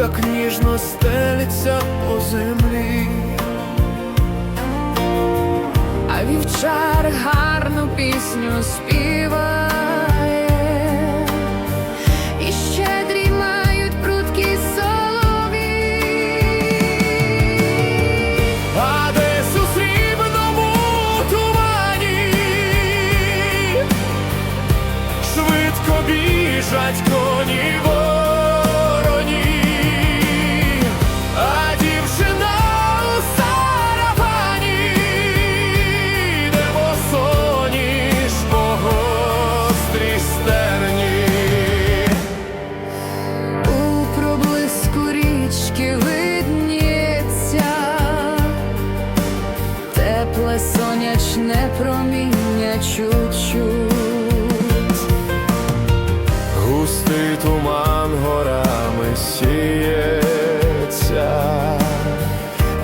так ніжно стелиться по землі. а вівчар гарну пісню співає, і щедрі мають прудкі солові. А десь у срібному тумані швидко біжать коні проміння чуть-чуть. Густий туман горами сіється,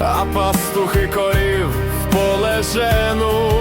а пастухи корів в поле женуть.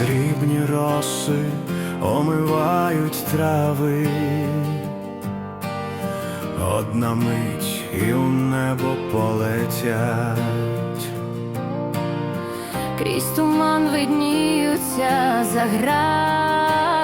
Срібні роси омивають трави, одна мить і у небо полетять. Крізь туман видніються заграви,